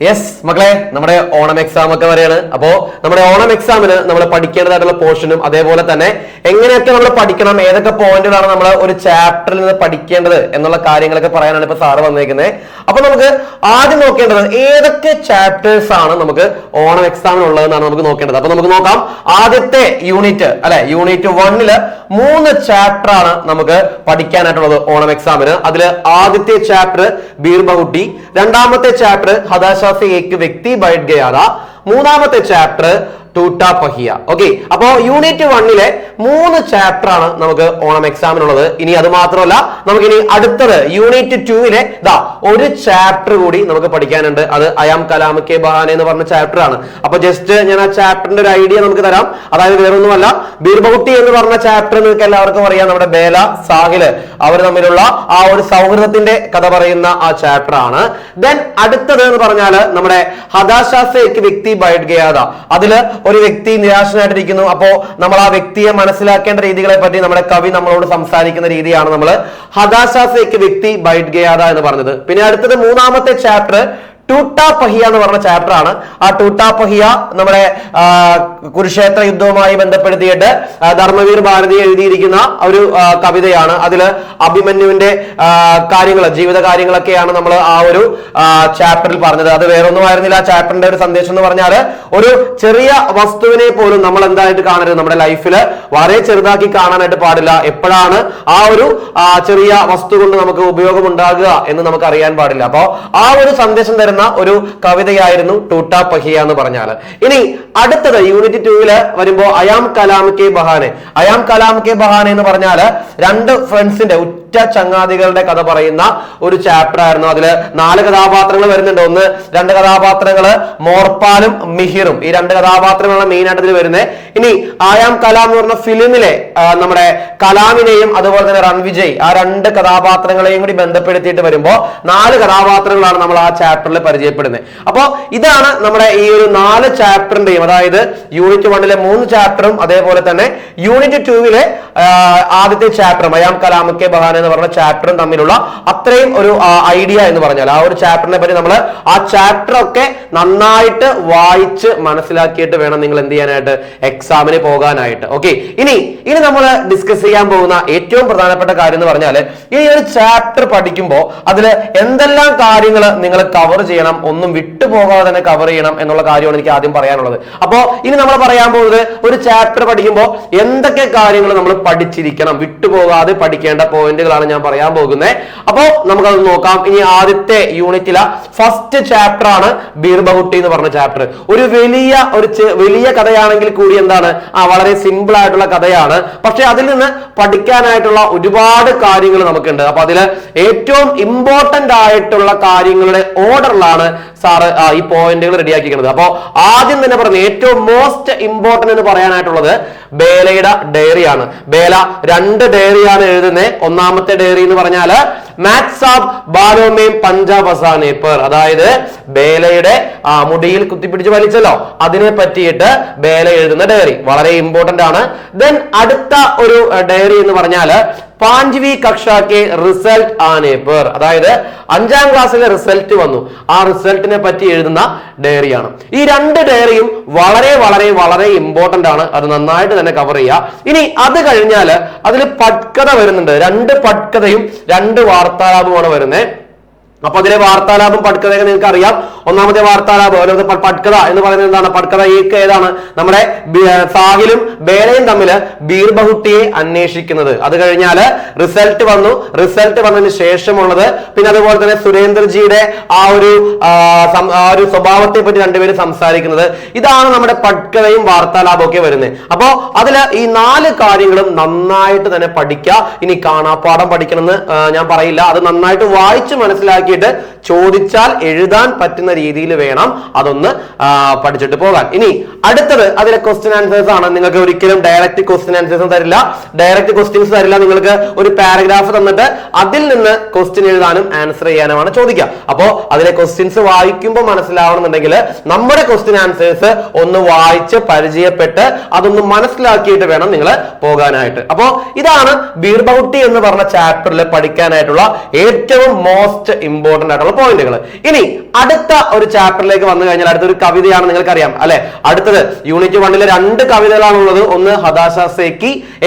Yes മക്കളെ നമ്മുടെ Onam exam ഒക്കെ വരെയാണ്. അപ്പോ നമ്മുടെ ഓണം എക്സാമിന് നമ്മൾ പഠിക്കേണ്ടതായിട്ടുള്ള പോർഷനും അതേപോലെ തന്നെ എങ്ങനെയൊക്കെ നമ്മൾ പഠിക്കണം ഏതൊക്കെ പോയിന്റുകളാണ് നമ്മൾ ഒരു ചാപ്റ്ററിൽ നിന്ന് പഠിക്കേണ്ടത് എന്നുള്ള കാര്യങ്ങളൊക്കെ പറയാനാണ് ഇപ്പൊ സാറ് വന്നിരിക്കുന്നത് അപ്പൊ നമുക്ക് ആദ്യം നോക്കേണ്ടത് ഏതൊക്കെ ചാപ്റ്റേഴ്സ് ആണ് നമുക്ക് ഓണം എക്സാമിനുള്ളതെന്നാണ് നമുക്ക് നോക്കേണ്ടത്. അപ്പൊ നമുക്ക് നോക്കാം. ആദ്യത്തെ യൂണിറ്റ് അല്ലെ യൂണിറ്റ് വണ്ണിൽ മൂന്ന് ചാപ്റ്റർ ആണ് നമുക്ക് പഠിക്കാനായിട്ടുള്ളത് ഓണം എക്സാമിന് അതിൽ ആദ്യത്തെ ചാപ്റ്റർ ബീർബഹുട്ടി രണ്ടാമത്തെ ചാപ്റ്റർ ഹതാശാസി ഏക്ക് വ്യക്തി ബൈഡ് ഗയാത മൂന്നാമത്തെ ചാപ്റ്റർ ടൂട്ട പഹിയ ഓക്കെ അപ്പോ യൂണിറ്റ് വണ്ണിലെ മൂന്ന് ചാപ്റ്റർ ആണ് നമുക്ക് ഓണം എക്സാമിനുള്ളത് ഇനി അത് മാത്രമല്ല നമുക്ക് ഇനി അടുത്തത് യൂണിറ്റ് ടൂവിലെ ദാ ഒരു ചാപ്റ്റർ കൂടി നമുക്ക് പഠിക്കാനുണ്ട്. അത് അയാം കലാം കെ ബഹാനെ എന്ന് പറഞ്ഞ ചാപ്റ്റർ ആണ്. അപ്പൊ ജസ്റ്റ് ഞാൻ ആ ചാപ്റ്ററിന്റെ ഒരു ഐഡിയ നമുക്ക് തരാം. അതായത് വേറൊന്നുമല്ല ബീർബൗട്ടി എന്ന് പറഞ്ഞ ചാപ്റ്റർ നിങ്ങൾക്ക് എല്ലാവർക്കും അറിയാം. നമ്മുടെ ബേല സാഹിൽ അവർ തമ്മിലുള്ള ആ ഒരു സൗഹൃദത്തിന്റെ കഥ പറയുന്ന ആ ചാപ്റ്റർ ആണ്. ദെൻ അടുത്തത് എന്ന് പറഞ്ഞാൽ നമ്മുടെ ഹതാശാസയ്ക്ക് വ്യക്തി ബൈഡ് ഗയാദ അതിൽ ഒരു വ്യക്തി നിരാശനായിട്ടിരിക്കുന്നു. അപ്പോ നമ്മൾ ആ വ്യക്തിയെ മനസ്സിലാക്കേണ്ട രീതികളെ പറ്റി നമ്മുടെ കവി നമ്മളോട് സംസാരിക്കുന്ന രീതിയാണ് നമ്മൾ ഹതാശാസയ്ക്ക് വ്യക്തി ബൈഡ് ഗയാദ എന്ന് പറഞ്ഞത്. പിന്നെ അടുത്തത് മൂന്നാമത്തെ ചാപ്റ്റർ ടൂട്ടാ പഹിയ എന്ന് പറഞ്ഞ ചാപ്റ്റർ ആണ്. ആ ടൂട്ടാ പഹിയ നമ്മുടെ കുരുക്ഷേത്ര യുദ്ധവുമായി ബന്ധപ്പെടുത്തിയിട്ട് ധർമ്മവീർ ഭാരതി എഴുതിയിരിക്കുന്ന ഒരു കവിതയാണ്. അതിൽ അഭിമന്യുവിന്റെ കാര്യങ്ങൾ ജീവിത കാര്യങ്ങളൊക്കെയാണ് നമ്മൾ ആ ഒരു ചാപ്റ്ററിൽ പറഞ്ഞത്. അത് വേറൊന്നും ആയിരുന്നില്ല ആ ചാപ്റ്ററിന്റെ ഒരു സന്ദേശം എന്ന് പറഞ്ഞാൽ ഒരു ചെറിയ വസ്തുവിനെ പോലും നമ്മൾ എന്തായിട്ട് കാണരുത്. നമ്മുടെ ലൈഫിൽ വളരെ ചെറുതാക്കി കാണാനായിട്ട് പാടില്ല. എപ്പോഴാണ് ആ ഒരു ചെറിയ വസ്തു കൊണ്ട് നമുക്ക് ഉപയോഗം ഉണ്ടാകുക എന്ന് നമുക്ക് അറിയാൻ പാടില്ല. അപ്പോ ആ ഒരു സന്ദേശം തരുന്ന ഒരു കവിതയായിരുന്നു ടൂട്ടാ പഹിയ എന്ന് പറഞ്ഞാൽ ഇനി അടുത്തത് യൂണിറ്റ് ടൂവിൽ വരുമ്പോ അയാം കലാം കെ ബഹാനെ. അയാം കലാം കെ ബഹാനെ എന്ന് പറഞ്ഞാൽ രണ്ട് ഫ്രണ്ട്സിന്റെ ഉറ്റ ചങ്ങാതികളുടെ കഥ പറയുന്ന ഒരു ചാപ്റ്റർ ആയിരുന്നു. അതിൽ നാല് കഥാപാത്രങ്ങൾ വരുന്നുണ്ട്. ഒന്ന് രണ്ട് കഥാപാത്രങ്ങൾ മോർപ്പാലും മിഹിറും. ഈ രണ്ട് കഥാപാത്രങ്ങളാണ് മെയിൻ ആയിട്ട് ഇതിൽ വരുന്നത് ഇനി ആയാം കലാം എന്ന് പറഞ്ഞ ഫിലിമിലെ നമ്മുടെ കലാമിനെയും അതുപോലെ തന്നെ റൺവിജയ് ആ രണ്ട് കഥാപാത്രങ്ങളെയും കൂടി ബന്ധപ്പെടുത്തിയിട്ട് വരുമ്പോൾ നാല് കഥാപാത്രങ്ങളാണ് നമ്മൾ ആ ചാപ്റ്ററിൽ പരിചയപ്പെടുന്നത്. അപ്പോൾ ഇതാണ് നമ്മുടെ ഈ ഒരു നാല് ചാപ്റ്ററിന്റെയും അതായത് യൂണിറ്റ് വണ്ണിലെ മൂന്ന് ചാപ്റ്ററും അതേപോലെ തന്നെ യൂണിറ്റ് ടൂവിലെ ആദ്യത്തെ ചാപ്റ്ററും അയാം കലാമൊക്കെ ബഹാൻ എന്ന് പറഞ്ഞ ചാപ്റ്ററും തമ്മിലുള്ള അത്രയും ഒരു ഐഡിയ എന്ന് പറഞ്ഞാൽ ആ ഒരു ചാപ്റ്ററിനെ പറ്റി നമ്മൾ ആ ചാപ്റ്റർ ഒക്കെ നന്നായിട്ട് വായിച്ച് മനസ്സിലാക്കിയിട്ട് വേണം നിങ്ങൾ എന്ത് ചെയ്യാനായിട്ട് എക്സാമിന് പോകാനായിട്ട്. ഓക്കെ ഇനി ഇനി നമ്മൾ ഡിസ്കസ് ചെയ്യാൻ പോകുന്ന ഏറ്റവും പ്രധാനപ്പെട്ട കാര്യം എന്ന് പറഞ്ഞാൽ ഈ ഒരു ചാപ്റ്റർ പഠിക്കുമ്പോൾ അതിൽ എന്തെല്ലാം കാര്യങ്ങൾ നിങ്ങൾ കവർ ചെയ്യണം ഒന്നും വിട്ടുപോകാതെ തന്നെ കവർ ചെയ്യണം എന്നുള്ള കാര്യമാണ് എനിക്ക് ആദ്യം പറയാനുള്ളത്. അപ്പോ ഇനി നമ്മൾ പറയാൻ പോകുന്നത് ഒരു ചാപ്റ്റർ പഠിക്കുമ്പോൾ എന്തൊക്കെ കാര്യങ്ങൾ നമ്മൾ പഠിച്ചിരിക്കണം വിട്ടുപോകാതെ പഠിക്കേണ്ട പോയിന്റുകളാണ് ഞാൻ പറയാൻ പോകുന്നത് അപ്പോ നമുക്കത് നോക്കാം. ഇനി ആദ്യത്തെ യൂണിറ്റിലെ ഫസ്റ്റ് ചാപ്റ്റർ ആണ് ബീർബഹുട്ടി എന്ന് പറഞ്ഞ ചാപ്റ്റർ ഒരു വലിയ ഒരു വലിയ കഥയാണെങ്കിൽ കൂടി എന്താണ്? ആ വളരെ സിമ്പിൾ ആയിട്ടുള്ള കഥയാണ്. പക്ഷെ അതിൽ നിന്ന് പഠിക്കാനായിട്ടുള്ള ഒരുപാട് കാര്യങ്ങൾ നമുക്കുണ്ട്. അപ്പൊ അതിൽ ഏറ്റവും ഇമ്പോർട്ടന്റ് ആയിട്ടുള്ള കാര്യങ്ങളുടെ ഓർഡറിലാണ് സാറ് ഈ പോയിന്റുകൾ റെഡിയാക്കിക്കുന്നത് അപ്പോ ആദ്യം തന്നെ പറഞ്ഞു ഏറ്റവും മോസ്റ്റ് ഇമ്പോർട്ടന്റ് എന്ന് പറയാനായിട്ടുള്ളത് ബേലയുടെ ഡയറിയാണ് ബേല രണ്ട് ഡയറിയാണ് എഴുതുന്നത് ഒന്നാമത്തെ ഡയറി എന്ന് പറഞ്ഞാൽ മാത്സ് ഓഫ് ബാലോമേം പഞ്ചാബ് അസാനേപ്പർ അതായത് ബേലയുടെ ആ, മുടിയിൽ കുത്തിപ്പിടിച്ച് വലിച്ചല്ലോ. അതിനെ പറ്റിയിട്ട് ബേല എഴുതുന്ന ഡയറി വളരെ ഇമ്പോർട്ടന്റ് ആണ്. ദെൻ അടുത്ത ഒരു ഡയറി എന്ന് പറഞ്ഞാൽ പാഞ്ച്വി കക്ഷാക്ക് റിസൾട്ട് ആനേപ്പർ അതായത് അഞ്ചാം ക്ലാസ്സിലെ റിസൾട്ട് വന്നു. ആ റിസൾട്ടിനെ പറ്റി എഴുതുന്ന ഡയറിയാണ്. ഈ രണ്ട് ഡയറിയും വളരെ വളരെ വളരെ ഇമ്പോർട്ടന്റ് ആണ്. അത് നന്നായിട്ട് തന്നെ കവർ ചെയ്യുക ഇനി അത് കഴിഞ്ഞാൽ അതിൽ പട്കഥ വരുന്നുണ്ട്. രണ്ട് പട്കഥയും രണ്ട് വാർത്താലാപമാണ് വരുന്നത് അപ്പൊ അതിലെ വാർത്താലാപം പട്കഥയൊക്കെ നിങ്ങൾക്ക് അറിയാം ഒന്നാമത്തെ വാർത്താലാപം ഒന്നാമത്തെ പട്കഥ എന്ന് പറയുന്നത് എന്താണ്? പട്കഥ ഏക്ക് ഏതാണ്? നമ്മുടെ സാഹിലും ബേലയും തമ്മിൽ ബീർബഹുട്ടിയെ അന്വേഷിക്കുന്നത്. അത് കഴിഞ്ഞാൽ റിസൾട്ട് വന്നു. റിസൾട്ട് വന്നതിന് ശേഷമുള്ളത് പിന്നെ അതുപോലെ തന്നെ സുരേന്ദ്രജിയുടെ ആ ഒരു ആ, ഒരു സ്വഭാവത്തെ പറ്റി രണ്ടുപേരും സംസാരിക്കുന്നത്. ഇതാണ് നമ്മുടെ പട്കഥയും വാർത്താലാപം ഒക്കെ വരുന്നത്. അപ്പോ അതിൽ ഈ നാല് കാര്യങ്ങളും നന്നായിട്ട് തന്നെ പഠിക്കുക ഇനി കാണാപ്പാടം പഠിക്കണമെന്ന് ഞാൻ പറയില്ല. അത് നന്നായിട്ട് വായിച്ച് മനസ്സിലാക്കിയിട്ട് ചോദിച്ചാൽ എഴുതാൻ പറ്റുന്ന രീതിയിൽ വേണം അതൊന്ന് പഠിച്ചിട്ട് പോകാൻ. ഇനി അടുത്തത് അതിലെ ക്വസ്റ്റ്യൻ ആൻസേഴ്സ് ആണ്. നിങ്ങൾക്ക് ഒരിക്കലും ഡയറക്റ്റ് ക്വസ്റ്റ്യൻ ആൻസേഴ്സ് തരില്ല. ഡയറക്റ്റ് ക്വസ്റ്റ്യൻസ് തരില്ല. നിങ്ങൾക്ക് ഒരു പാരഗ്രാഫ് തന്നിട്ട് അതിൽ നിന്ന് ക്വസ്റ്റ്യൻ എഴുതാനും ആൻസർ ചെയ്യാനുമാണ് ചോദിക്കുക. അപ്പോ അതിലെ ക്വസ്റ്റ്യൻസ് വായിക്കുമ്പോൾ മനസ്സിലാവണമെന്നുണ്ടെങ്കിൽ നമ്മുടെ ക്വസ്റ്റ്യൻ ആൻസേഴ്സ് ഒന്ന് വായിച്ച് പരിചയപ്പെട്ട് അതൊന്ന് മനസ്സിലാക്കിയിട്ട് വേണം നിങ്ങൾ പോകാനായിട്ട്. അപ്പോ ഇതാണ് ബീർബൗട്ടി എന്ന് പറഞ്ഞ ചാപ്റ്ററിൽ പഠിക്കാനായിട്ടുള്ള ഏറ്റവും മോസ്റ്റ് ഇമ്പോർട്ടന്റ് ഇമ്പോർട്ടന്റ് ആയിട്ടുള്ള പോയിന്റുകൾ ഇനി അടുത്ത ഒരു ചാപ്റ്ററിലേക്ക് വന്നു കഴിഞ്ഞാൽ അടുത്തൊരു കവിതയാണ് നിങ്ങൾക്കറിയാം അല്ലെ? അടുത്തത് യൂണിറ്റ് വണ്ണിലെ രണ്ട് കവിതകളാണ് ഉള്ളത് ഒന്ന് ഹദാശ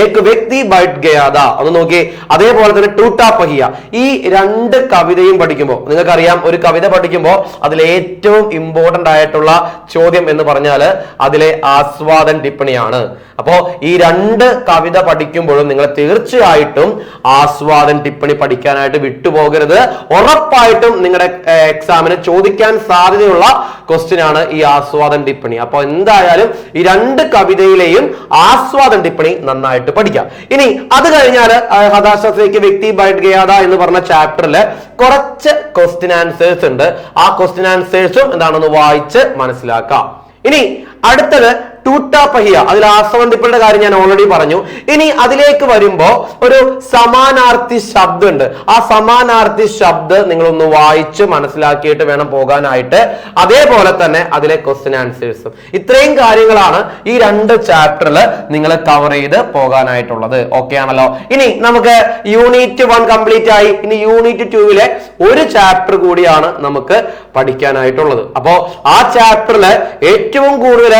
ഏക് വ്യക്തി ബൈറ്റ് ഗയാദ. ഒന്ന് നോക്കി അതേപോലെ തന്നെ ടൂട്ടാ പഹിയ. ഈ രണ്ട് കവിതയും പഠിക്കുമ്പോൾ നിങ്ങൾക്കറിയാം ഒരു കവിത പഠിക്കുമ്പോൾ അതിൽ ഏറ്റവും ഇമ്പോർട്ടന്റ് ആയിട്ടുള്ള ചോദ്യം എന്ന് പറഞ്ഞാൽ അതിലെ ആസ്വാദൻ ടിപ്പണിയാണ്. അപ്പോ ഈ രണ്ട് കവിത പഠിക്കുമ്പോഴും നിങ്ങൾ തീർച്ചയായിട്ടും ആസ്വാദൻ ടിപ്പണി പഠിക്കാനായിട്ട് വിട്ടുപോകരുത്. ഉറപ്പായിട്ടും നിങ്ങളുടെ എക്സാമിന് ചോദിക്കാൻ സാധ്യതയുള്ള ക്വസ്റ്റ്യൻ ആണ് ഈ ആസ്വാദൻ ടിപ്പണി. അപ്പൊ എന്തായാലും ഈ രണ്ട് കവിതയിലെയും ആസ്വാദൻ ടിപ്പണി നന്നായിട്ട് പഠിക്കാം. ഇനി അത് കഴിഞ്ഞാൽ ഹതാശത്തേക്ക് വ്യക്തി ബൈറ്റ് എന്ന് പറഞ്ഞ ചാപ്റ്ററിൽ കുറച്ച് ക്വസ്റ്റ്യൻ ആൻസേഴ്സ് ഉണ്ട്. ആ ക്വസ്റ്റ്യൻ ആൻസേഴ്സും എന്താണെന്ന് വായിച്ച് മനസ്സിലാക്കാം. ഇനി അടുത്തത് ടൂട്ടാ പഹിയ അതിൽ ആസവന്തിപ്പയുടെ കാര്യം ഞാൻ ഓൾറെഡി പറഞ്ഞു. ഇനി അതിലേക്ക് വരുമ്പോ ഒരു സമാനാർത്ഥി ശബ്ദം ഉണ്ട് ആ സമാനാർത്ഥി ശബ്ദം നിങ്ങൾ ഒന്ന് വായിച്ച് മനസ്സിലാക്കിയിട്ട് വേണം പോകാനായിട്ട്. അതേപോലെ തന്നെ അതിലെ ക്വസ്റ്റ്യൻ ആൻസേഴ്സും ഇത്രയും കാര്യങ്ങളാണ് ഈ രണ്ട് ചാപ്റ്ററിൽ നിങ്ങൾ കവർ ചെയ്ത് പോകാനായിട്ടുള്ളത്. ഓക്കെ ആണല്ലോ? ഇനി നമുക്ക് യൂണിറ്റ് വൺ കംപ്ലീറ്റ് ആയി. ഇനി യൂണിറ്റ് ടൂവിലെ ഒരു ചാപ്റ്റർ കൂടിയാണ് നമുക്ക് പഠിക്കാനായിട്ടുള്ളത്. അപ്പോ ആ ചാപ്റ്ററിൽ ഏറ്റവും കൂടുതൽ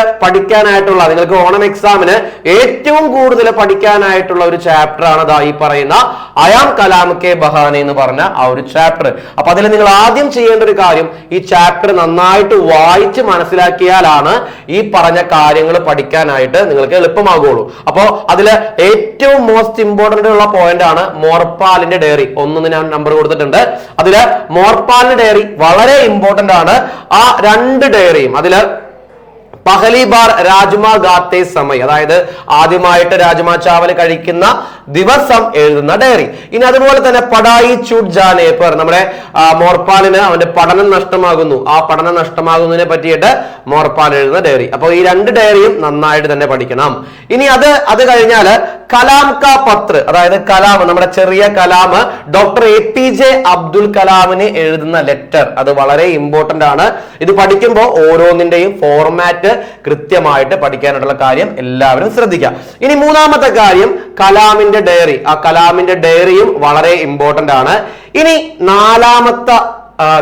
പഠിക്കാനായിട്ടുള്ള നിങ്ങൾക്ക് ഓണം എക്സാമിന് ഏറ്റവും കൂടുതൽ പഠിക്കാനായിട്ടുള്ള ഒരു ചാപ്റ്റർ ആണ് ദാ ഈ പറയുന്ന അയാം കലാം കെ ബഹാനെ എന്ന് പറഞ്ഞ ആ ഒരു ചാപ്റ്റർ അപ്പൊ അതിൽ നിങ്ങൾ ആദ്യം ചെയ്യേണ്ട ഒരു കാര്യം ഈ ചാപ്റ്റർ നന്നായിട്ട് വായിച്ച് മനസ്സിലാക്കിയാലാണ് ഈ പറഞ്ഞ കാര്യങ്ങൾ പഠിക്കാനായിട്ട് നിങ്ങൾക്ക് എളുപ്പമാകുള്ളൂ. അപ്പോ അതിൽ ഏറ്റവും മോസ്റ്റ് ഇമ്പോർട്ടന്റ് ഉള്ള പോയിന്റ് ആണ് മോർപ്പാലിന്റെ ഡയറി ഒന്നും ഞാൻ നമ്പർ കൊടുത്തിട്ടുണ്ട്. അതിൽ മോർപ്പാലിന്റെ ഡയറി വളരെ ഇമ്പോർട്ടന്റ് ആണ്. ആ രണ്ട് ഡയറിയും അതിൽ പഹലി ബാർ രാജ്മ ഗാത്തെ സമയ അതായത് ആദ്യമായിട്ട് രാജ്മ ചാവൽ കഴിക്കുന്ന ദിവസം എഴുതുന്ന ഡയറി. ഇനി അതുപോലെ തന്നെ പടായി ചൂട് ജാനേപ്പർ നമ്മുടെ മോർപ്പാലിന് അവന്റെ പഠനം നഷ്ടമാകുന്നു. ആ പഠനം നഷ്ടമാകുന്നതിനെ പറ്റിയിട്ട് മോർപ്പാൽ എഴുതുന്ന ഡയറി. അപ്പോൾ ഈ രണ്ട് ഡയറിയും നന്നായിട്ട് തന്നെ പഠിക്കണം. ഇനി അത് അത് കഴിഞ്ഞാൽ കലാം കാ പത്ര അതായത് കലാം നമ്മുടെ ചെറിയ Kalam doctor A P J Abdul കലാമിന് എഴുതുന്ന ലെറ്റർ. അത് വളരെ ഇമ്പോർട്ടന്റ് ആണ്. ഇത് പഠിക്കുമ്പോൾ ഓരോന്നിന്റെയും ഫോർമാറ്റ് കൃത്യമായിട്ട് പഠിക്കാനായിട്ടുള്ള കാര്യം എല്ലാവരും ശ്രദ്ധിക്കുക. ഇനി മൂന്നാമത്തെ കാര്യം കലാമിന്റെ ഡയറി ആ കലാമിന്റെ ഡയറിയും വളരെ ഇമ്പോർട്ടന്റ് ആണ്. ഇനി നാലാമത്തെ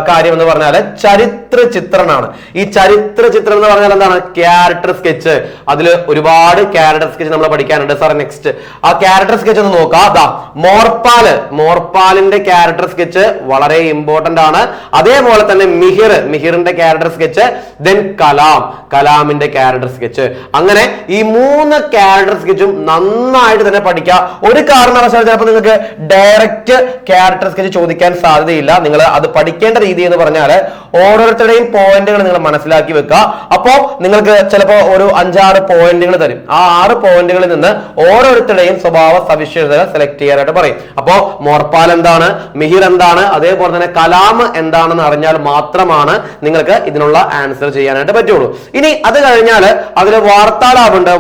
കാര്യം എന്ന് പറഞ്ഞാൽ ചരിത്ര ചിത്രമാണ് ഈ ചരിത്ര ചിത്രം എന്ന് പറഞ്ഞാൽ എന്താണ്? ക്യാരക്ടർ സ്കെച്ച് അതിൽ ഒരുപാട് ക്യാരക്ടർ സ്കെച്ച് നമ്മൾ പഠിക്കാനുണ്ട്. സാർ നെക്സ്റ്റ് ആ ക്യാരക്ടർ സ്കെച്ച് ഒന്ന് നോക്കാം. അതാ മോർപ്പാൽ. മോർപ്പാലിന്റെ ക്യാരക്ടർ സ്കെച്ച് വളരെ ഇമ്പോർട്ടന്റ് ആണ്. അതേപോലെ തന്നെ മിഹിർ. മിഹിറിന്റെ ക്യാരക്ടർ സ്കെച്ച് ദെൻ കലാം. കലാമിന്റെ ക്യാരക്ടർ സ്കെച്ച് അങ്ങനെ ഈ മൂന്ന് ക്യാരക്ടർ സ്കെച്ചും നന്നായിട്ട് തന്നെ പഠിക്കുക ഒരു കാരണവശാലും ചിലപ്പോൾ നിങ്ങൾക്ക് ഡയറക്റ്റ് ക്യാരക്ടർ സ്കെച്ച് ചോദിക്കാൻ സാധ്യതയില്ല. നിങ്ങൾ അത് പഠിക്കേണ്ട രീതി എന്ന് പറഞ്ഞാൽ ഓരോരുത്തരുടെയും പോയിന്റുകൾ നിങ്ങൾ മനസ്സിലാക്കി വെക്കുക. അപ്പോൾ നിങ്ങൾക്ക് ചിലപ്പോൾ ഒരു അഞ്ചാറ് പോയിന്റുകൾ തരും. ആ ആറ് പോയിന്റുകളിൽ നിന്ന് ഓരോരുത്തരുടെയും സ്വഭാവ സവിശേഷതകൾ സെലക്ട് ചെയ്യാനായിട്ട് പറയും. അപ്പോൾ മോർപ്പാൽ എന്താണ്? മിഹിർ എന്താണ്? അതേപോലെ തന്നെ കലാം എന്താണെന്ന് അറിഞ്ഞാൽ മാത്രമാണ് നിങ്ങൾക്ക് ഇതിനുള്ള ആൻസർ ചെയ്യാനായിട്ട് പറ്റുള്ളൂ. ഇനി അത് കഴിഞ്ഞാൽ അതിൽ വാർത്താലാപ് ഉണ്ട്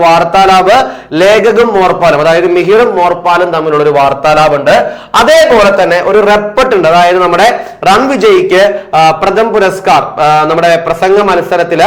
ലേഖകും മോർപ്പാലും അതായത് മിഹിറും മോർപ്പാലും തമ്മിലുള്ള ഒരു വാർത്താലാപ് ഉണ്ട് അതേപോലെ തന്നെ ഒരു റെപ്പട്ട് ഉണ്ട്. അതായത് നമ്മുടെ റൺ വിജയിക്ക് ആ, പ്രഥം പുരസ്കാർ നമ്മുടെ പ്രസംഗ മത്സരത്തിൽ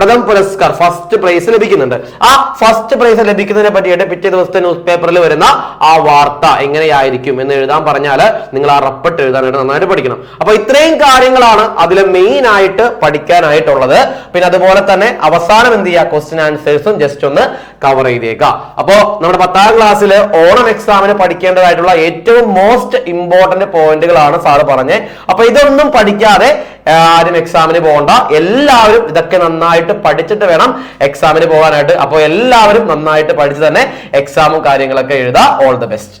പ്രഥം പുരസ്കാർ ഫസ്റ്റ് പ്രൈസ് ലഭിക്കുന്നുണ്ട്. ആ ഫസ്റ്റ് പ്രൈസ് ലഭിക്കുന്നതിനെ പറ്റിയിട്ട് പിറ്റേ ദിവസത്തെ ന്യൂസ് പേപ്പറിൽ വരുന്ന ആ വാർത്ത എങ്ങനെയായിരിക്കും എന്ന് എഴുതാൻ പറഞ്ഞാൽ നിങ്ങൾ ആ റപ്പട്ട് എഴുതാനായിട്ട് നന്നായിട്ട് പഠിക്കണം. അപ്പൊ ഇത്രയും കാര്യങ്ങളാണ് അതിൽ മെയിൻ ആയിട്ട് പഠിക്കാനായിട്ടുള്ളത്. പിന്നെ അതുപോലെ തന്നെ അവസാനം എന്ത് ചെയ്യുക? ക്വസ്റ്റ്യൻ ആൻസേഴ്സും ജസ്റ്റ് ഒന്ന് കവർ ചെയ്തേക്കുക. അപ്പോ നമ്മുടെ പത്താം ക്ലാസ്സിൽ ഓണം എക്സാമിന് പഠിക്കേണ്ടതായിട്ടുള്ള ഏറ്റവും മോസ്റ്റ് ഇമ്പോർട്ടന്റ് പോയിന്റുകളാണ് സാറ് പറഞ്ഞത് അപ്പൊ ഇതൊന്നും പഠിക്കാതെ ആരും എക്സാമിന് പോകണ്ട. എല്ലാവരും ഇതൊക്കെ നന്നായിട്ട് പഠിച്ചിട്ട് വേണം എക്സാമിന് പോകാനായിട്ട്. അപ്പോൾ എല്ലാവരും നന്നായിട്ട് പഠിച്ച് തന്നെ എക്സാമും കാര്യങ്ങളൊക്കെ എഴുതുക ഓൾ ദ ബെസ്റ്റ്